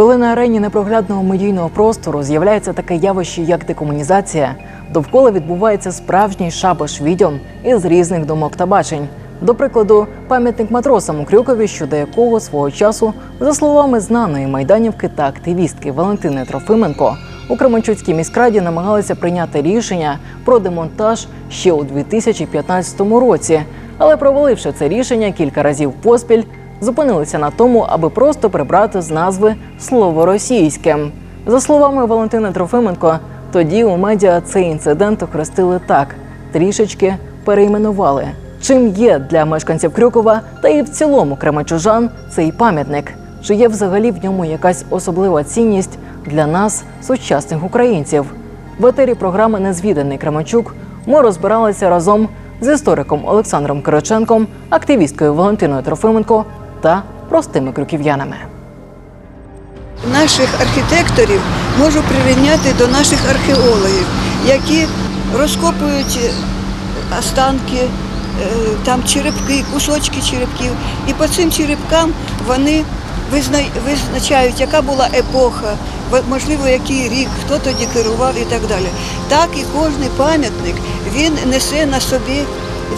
Коли на арені непроглядного медійного простору з'являється таке явище, як декомунізація, довкола відбувається справжній шабаш відьом із різних думок та бачень. До прикладу, пам'ятник матросам у Крюкові, щодо якого свого часу, за словами знаної майданівки та активістки Валентини Трофименко, у Кременчуцькій міськраді намагалися прийняти рішення про демонтаж ще у 2015 році, але проваливши це рішення кілька разів поспіль, зупинилися на тому, аби просто прибрати з назви слово російське. За словами Валентини Трофименко, тоді у медіа цей інцидент охрестили так: трішечки перейменували. Чим є для мешканців Крюкова та і в цілому кременчужан цей пам'ятник? Чи є взагалі в ньому якась особлива цінність для нас, сучасних українців? В етері програми Незвіданий Кременчук ми розбиралися разом з істориком Олександром Кириченком, активісткою Валентиною Трофименко та простими крюків'янами. Наших архітекторів можу прирівняти до наших археологів, які розкопують е, останки, е, там черепки, кусочки черепків. І по цим черепкам вони визначають, яка була епоха, можливо, який рік, хто тоді керував і так далі. Так і кожний пам'ятник він несе на собі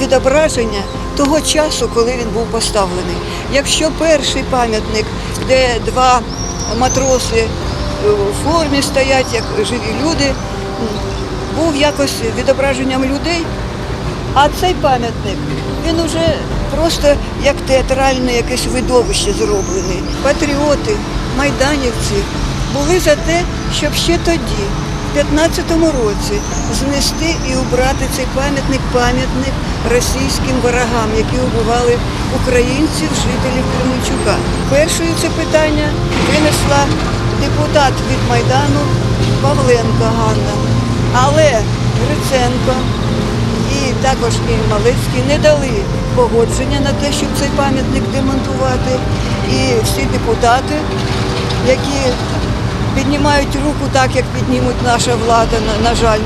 відображення того часу, коли він був поставлений. Якщо перший пам'ятник, де два матроси у в формі стоять, як живі люди, був якось відображенням людей, а цей пам'ятник, він уже просто як театральне якесь видовище зроблений. Патріоти, майданівці були за те, щоб ще тоді, в 15-му році, знести і убрати цей пам'ятник, пам'ятник російським ворогам, які убивали українців, жителів Кременчука. Першою це питання винесла депутат від Майдану Павленко Ганна. Але Гриценко і також і Малецький не дали погодження на те, щоб цей пам'ятник демонтувати. І всі депутати, які піднімають руку так, як піднімуть наша влада, на, на жаль,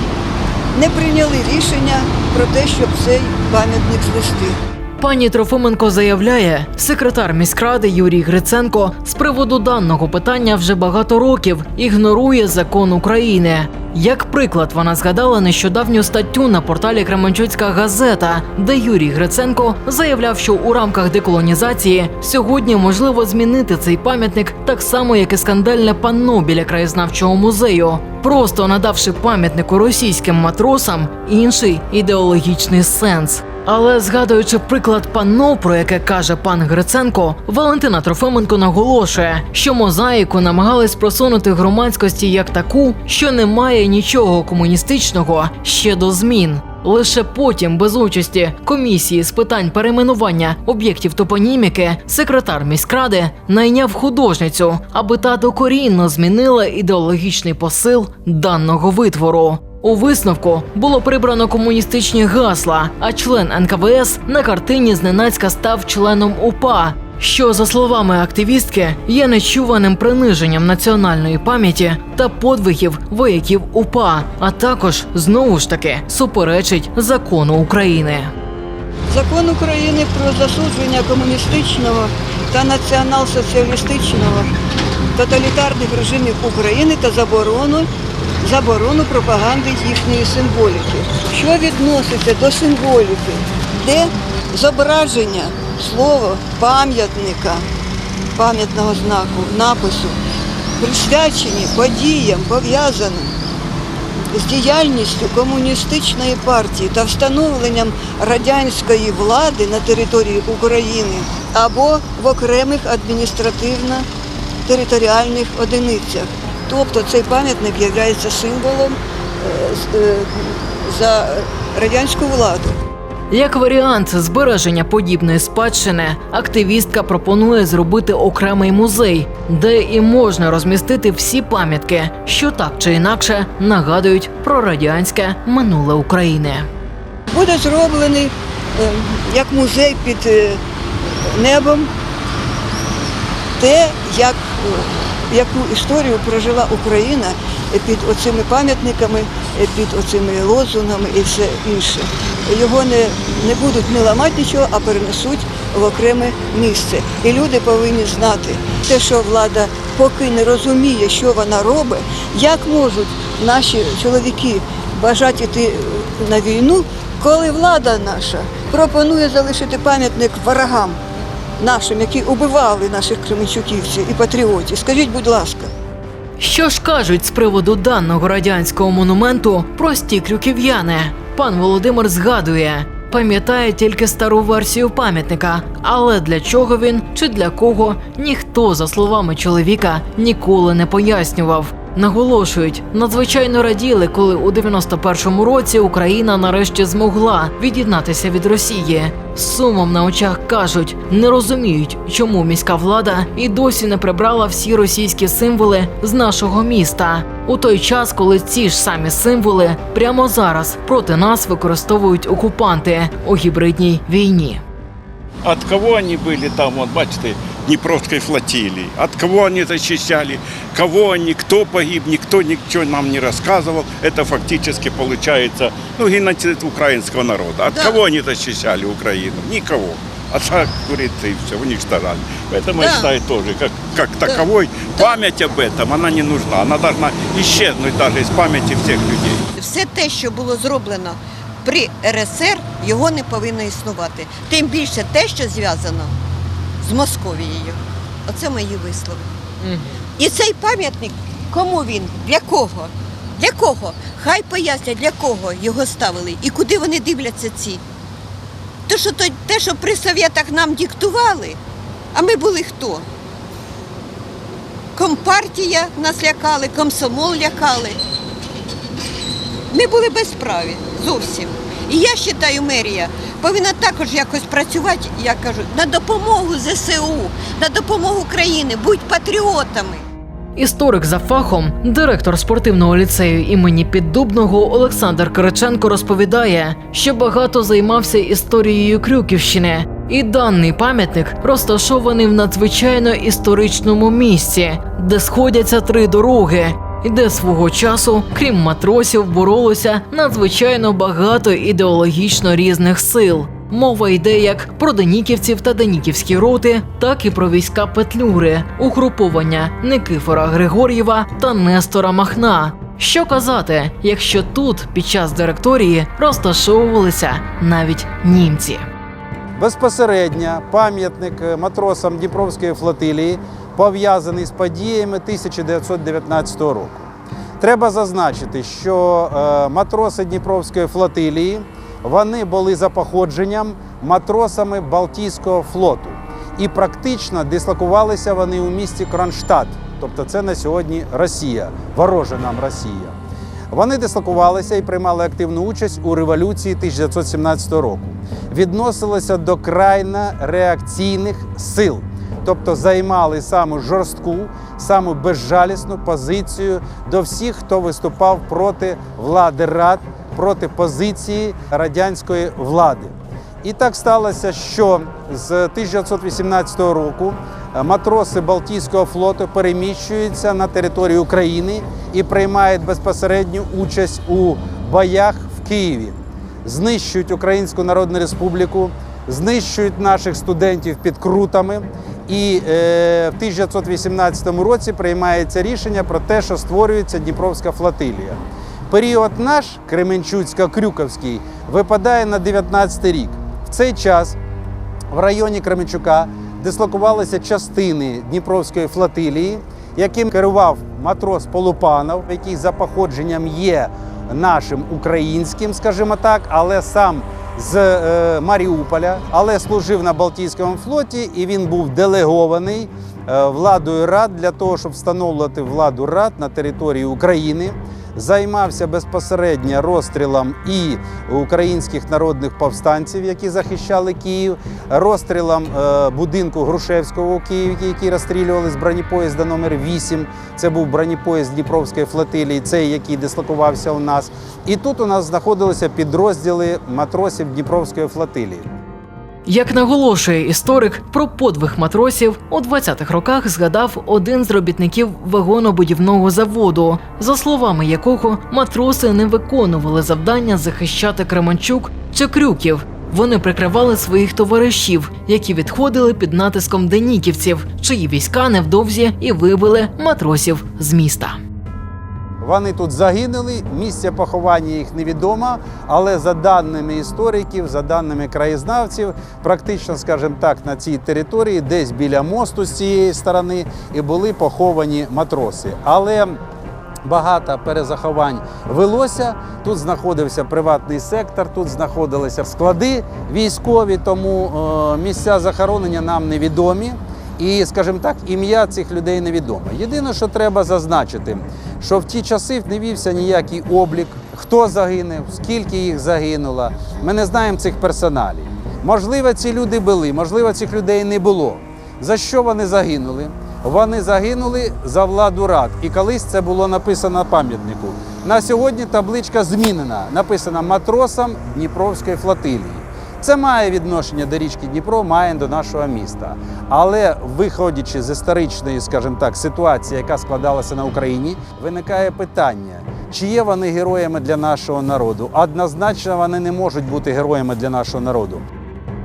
не прийняли рішення про те, щоб цей пам'ятник знести. Пані Трофименко заявляє, секретар міськради Юрій Гриценко з приводу даного питання вже багато років ігнорує закон України. Як приклад, вона згадала нещодавню статтю на порталі Кременчуцька газета, де Юрій Гриценко заявляв, що у рамках деколонізації сьогодні можливо змінити цей пам'ятник так само, як і скандальне панно біля краєзнавчого музею, просто надавши пам'ятнику російським матросам інший ідеологічний сенс. Але згадуючи приклад панно, про яке каже пан Гриценко, Валентина Трофименко наголошує, що мозаїку намагались просунути громадськості як таку, що немає нічого комуністичного ще до змін. Лише потім, без участі комісії з питань перейменування об'єктів топоніміки, секретар міськради найняв художницю, аби та докорінно змінила ідеологічний посил даного витвору. У висновку було прибрано комуністичні гасла, а член НКВС на картині зненацька став членом УПА. Що, за словами активістки, є нечуваним приниженням національної пам'яті та подвигів вояків УПА, а також знову ж таки суперечить закону України. Закон України про засудження комуністичного та націонал-соціалістичного тоталітарних режимів України та заборону, заборону пропаганди їхньої символіки. Що відноситься до символіки, де зображення слова пам'ятника, пам'ятного знаку, напису, присвячені подіям, пов'язаним з діяльністю комуністичної партії та встановленням радянської влади на території України або в окремих адміністративно-територіальних одиницях. Тобто цей пам'ятник є символом е, е, за радянську владу. Як варіант збереження подібної спадщини, активістка пропонує зробити окремий музей, де і можна розмістити всі пам'ятки, що так чи інакше нагадують про радянське минуле України. Буде зроблений е, як музей під небом те, як, яку історію прожила Україна е, під оцими пам'ятниками, е, під оцими лозунгами і все інше. Його не, не будуть не ламати нічого, а перенесуть в окреме місце. І люди повинні знати те, що влада поки не розуміє, що вона робить, як можуть наші чоловіки бажати йти на війну, коли влада наша пропонує залишити пам'ятник ворогам нашим, які убивали наших кременчуківців і патріотів. Скажіть, будь ласка. Що ж кажуть з приводу даного радянського монументу прості крюків'яни? Пан Володимир згадує, пам'ятає тільки стару версію пам'ятника, але для чого він чи для кого ніхто, за словами чоловіка, ніколи не пояснював. Наголошують, надзвичайно раділи, коли у 91-му році Україна нарешті змогла від'єднатися від Росії. З сумом на очах кажуть, не розуміють, чому міська влада і досі не прибрала всі російські символи з нашого міста. У той час, коли ці ж самі символи прямо зараз проти нас використовують окупанти у гібридній війні От кого они были там, вот бачите, Днепровской флотилии? От кого они защищали? Кого они? Кто погиб? Никто ничего нам не рассказывал. Это фактически получается ну, геноцид украинского народа. От кого они защищали Украину? Никого. А так, говорится, и все, уничтожали. Поэтому я Да. считаю тоже, как, как таковой, память об этом, она не нужна. Она должна исчезнуть даже из памяти всех людей. все те, що було зроблено при РСР, його не повинно існувати. Тим більше те, що зв'язано з Московією. Оце мої вислови. І цей пам'ятник, кому він? Для кого? Для кого? Хай пояснять, для кого його ставили і куди вони дивляться ці. То, що то, те, що при совєтах нам диктували, а ми були хто? Компартія нас лякали, комсомол лякали. Ми були безправі зовсім. І я вважаю, мерія повинна також якось працювати, я кажу, на допомогу ЗСУ, на допомогу країни, будь патріотами. Історик за фахом, директор спортивного ліцею імені Піддубного Олександр Кириченко розповідає, що багато займався історією Крюківщини. І даний пам'ятник розташований в надзвичайно історичному місці, де сходяться три дороги, і де свого часу, крім матросів, боролося надзвичайно багато ідеологічно різних сил. Мова йде як про деніківців та деніківські роти, так і про війська Петлюри, угруповання Никифора Григор'єва та Нестора Махна. Що казати, якщо тут під час директорії розташовувалися навіть німці? Безпосередньо пам'ятник матросам Дніпровської флотилії пов'язаний з подіями 1919 року. Треба зазначити, що е, матроси Дніпровської флотилії вони були за походженням матросами Балтійського флоту. І практично дислокувалися вони у місті Кронштадт, тобто це на сьогодні Росія, ворожа нам Росія. Вони дислокувалися і приймали активну участь у революції 1917 року. Відносилися до крайно реакційних сил, тобто займали саму жорстку, саму безжалісну позицію до всіх, хто виступав проти влади рад, проти позиції радянської влади. І так сталося, що з 1918 року е, матроси Балтійського флоту переміщуються на територію України і приймають безпосередню участь у боях в Києві. Знищують Українську Народну Республіку, знищують наших студентів під крутами. І е, в 1918 році приймається рішення про те, що створюється Дніпровська флотилія. Період наш, Кременчуцько-Крюковський, випадає на 19 рік. В цей час в районі Кременчука дислокувалися частини Дніпровської флотилії, яким керував матрос Полупанов, який за походженням є нашим українським, скажімо так, але сам з е, Маріуполя, але служив на Балтійському флоті, і він був делегований е, владою рад для того, щоб встановлювати владу рад на території України займався безпосередньо розстрілом і українських народних повстанців, які захищали Київ, розстрілом е, будинку Грушевського у Києві, який розстрілювали з бронепоїзда номер 8 Це був бронепоїзд Дніпровської флотилії, цей, який дислокувався у нас. І тут у нас знаходилися підрозділи матросів Дніпровської флотилії. Як наголошує історик, про подвиг матросів у 20-х роках згадав один з робітників вагонобудівного заводу, за словами якого матроси не виконували завдання захищати Кременчук чи Крюків. Вони прикривали своїх товаришів, які відходили під натиском деніківців, чиї війська невдовзі і вибили матросів з міста. Вони тут загинули, місце поховання їх невідомо, але за даними істориків, за даними краєзнавців, практично, скажімо так, на цій території, десь біля мосту з цієї сторони, і були поховані матроси. Але Багато перезаховань велося. Тут знаходився приватний сектор, тут знаходилися склади військові, тому е, місця захоронення нам невідомі. І, скажімо так, ім'я цих людей невідоме. Єдине, що треба зазначити, що в ті часи не вівся ніякий облік, хто загинув, скільки їх загинуло. Ми не знаємо цих персоналів. Можливо, ці люди були, можливо, цих людей не було. За що вони загинули? Вони загинули за владу рад. І колись це було написано на пам'ятнику. На сьогодні табличка змінена. Написано матросам Дніпровської флотилії. Це має відношення до річки Дніпро, має до нашого міста. Але виходячи з історичної, скажімо так, ситуації, яка складалася на Україні, виникає питання, чи є вони героями для нашого народу? Однозначно вони не можуть бути героями для нашого народу.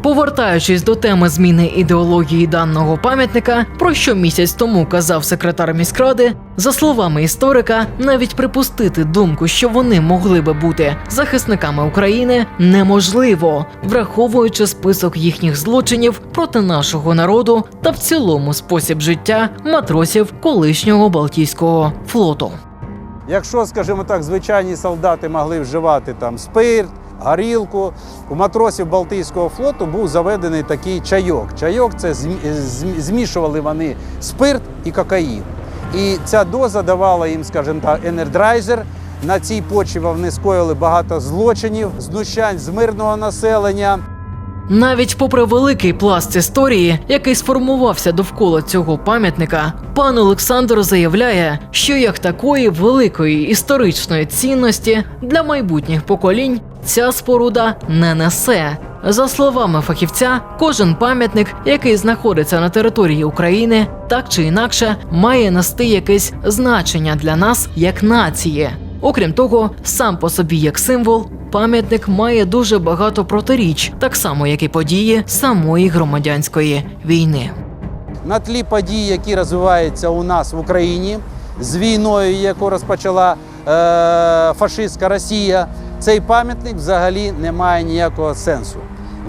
Повертаючись до теми зміни ідеології даного пам'ятника, про що місяць тому казав секретар міськради, за словами історика, навіть припустити думку, що вони могли би бути захисниками України, неможливо, враховуючи список їхніх злочинів проти нашого народу та в цілому спосіб життя матросів колишнього Балтійського флоту. Якщо, скажімо так, звичайні солдати могли вживати там спирт, горілку, у матросів Балтійського флоту був заведений такий чайок. Чайок це зм- змішували вони спирт і кокаїн. І ця доза давала їм, скажімо так, енердрайзер. На цій почві вони скоїли багато злочинів, знущань з мирного населення. Навіть попри великий пласт історії, який сформувався довкола цього пам'ятника, пан Олександр заявляє, що як такої великої історичної цінності для майбутніх поколінь ця споруда не несе. За словами фахівця, кожен пам'ятник, який знаходиться на території України, так чи інакше має нести якесь значення для нас як нації. Окрім того, сам по собі як символ, пам'ятник має дуже багато протиріч, так само як і події самої громадянської війни. на тлі подій, які розвиваються у нас в Україні з війною, яку розпочала е, фашистська Росія, цей пам'ятник взагалі не має ніякого сенсу.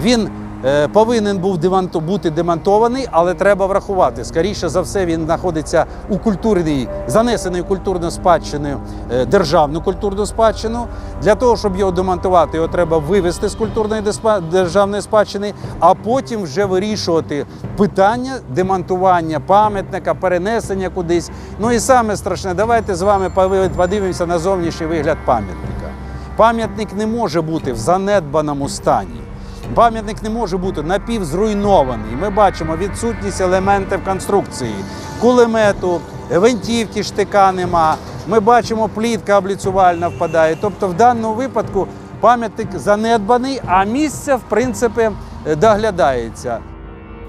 Він е, повинен був бути демонтований, але треба врахувати. Скоріше за все, він знаходиться у культурній, занесений культурну спадщиною, е, державну культурну спадщину. Для того, щоб його демонтувати, його треба вивести з культурної державної спадщини, а потім вже вирішувати питання демонтування пам'ятника, перенесення кудись. Ну і саме страшне, давайте з вами подивимося на зовнішній вигляд пам'ятника. Пам'ятник не може бути в занедбаному стані. Пам'ятник не може бути напівзруйнований. Ми бачимо відсутність елементів конструкції, кулемету, гвинтівки штика нема. Ми бачимо, плітка обліцювальна впадає. Тобто, в даному випадку пам'ятник занедбаний, а місце, в принципі, доглядається.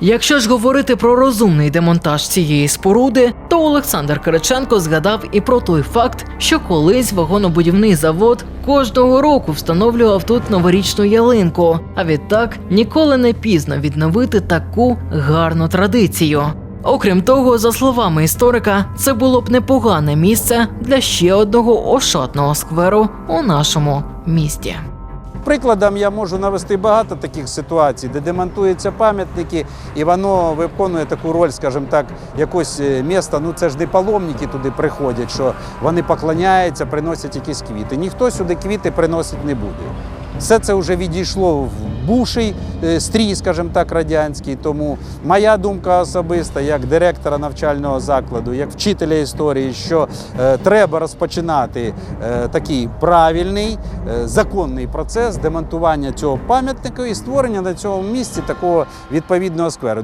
Якщо ж говорити про розумний демонтаж цієї споруди, то Олександр Кириченко згадав і про той факт, що колись вагонобудівний завод кожного року встановлював тут новорічну ялинку, а відтак ніколи не пізно відновити таку гарну традицію. Окрім того, за словами історика, це було б непогане місце для ще одного ошатного скверу у нашому місті. Прикладом я можу навести багато таких ситуацій, де демонтуються пам'ятники, і воно виконує таку роль, скажімо так, якось е, міста. Ну це ж де паломники туди приходять, що вони поклоняються, приносять якісь квіти. Ніхто сюди квіти приносить не буде. Все це вже відійшло в бувший е, стрій, скажімо так, радянський. Тому моя думка особиста, як директора навчального закладу, як вчителя історії, що е, треба розпочинати е, такий правильний законний процес демонтування цього пам'ятника і створення на цьому місці такого відповідного скверу.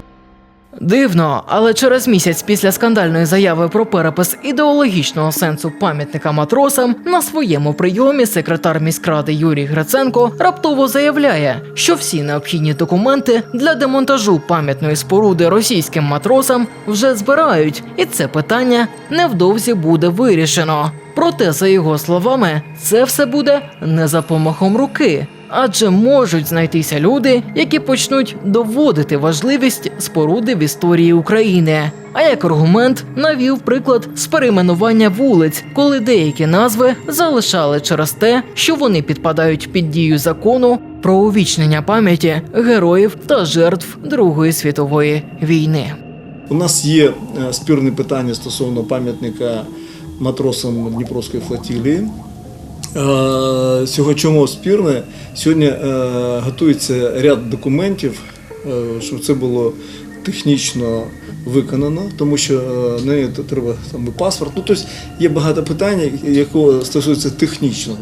Дивно, але через місяць після скандальної заяви про перепис ідеологічного сенсу пам'ятника матросам на своєму прийомі секретар міськради Юрій Гриценко раптово заявляє, що всі необхідні документи для демонтажу пам'ятної споруди російським матросам вже збирають, і це питання невдовзі буде вирішено. Проте, за його словами, це все буде не за помахом руки. Адже можуть знайтися люди, які почнуть доводити важливість споруди в історії України. А як аргумент навів приклад з перейменування вулиць, коли деякі назви залишали через те, що вони підпадають під дію закону про увічнення пам'яті героїв та жертв Другої світової війни. У нас є е, спірне питання стосовно пам'ятника матросам Дніпровської флотилії. Е, Сьогодні чому спірне? Сьогодні е, готується ряд документів, е, щоб це було технічно виконано, тому що е, неї треба там і паспорт. Ну, тобто є багато питань, якого стосується технічного.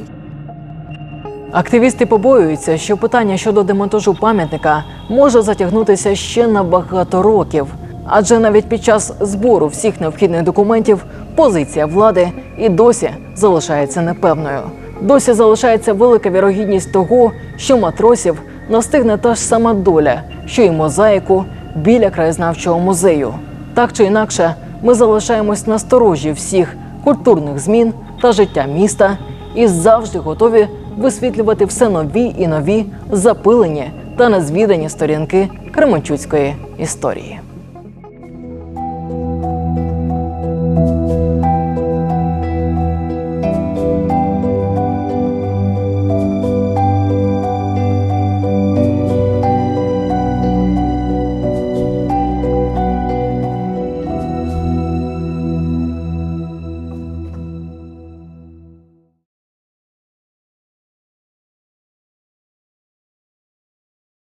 Активісти побоюються, що питання щодо демонтажу пам'ятника може затягнутися ще на багато років. Адже навіть під час збору всіх необхідних документів позиція влади і досі залишається непевною. Досі залишається велика вірогідність того, що матросів настигне та ж сама доля, що й мозаїку біля краєзнавчого музею. Так чи інакше, ми залишаємось насторожі всіх культурних змін та життя міста і завжди готові висвітлювати все нові і нові запилені та незвідані сторінки Кременчуцької історії.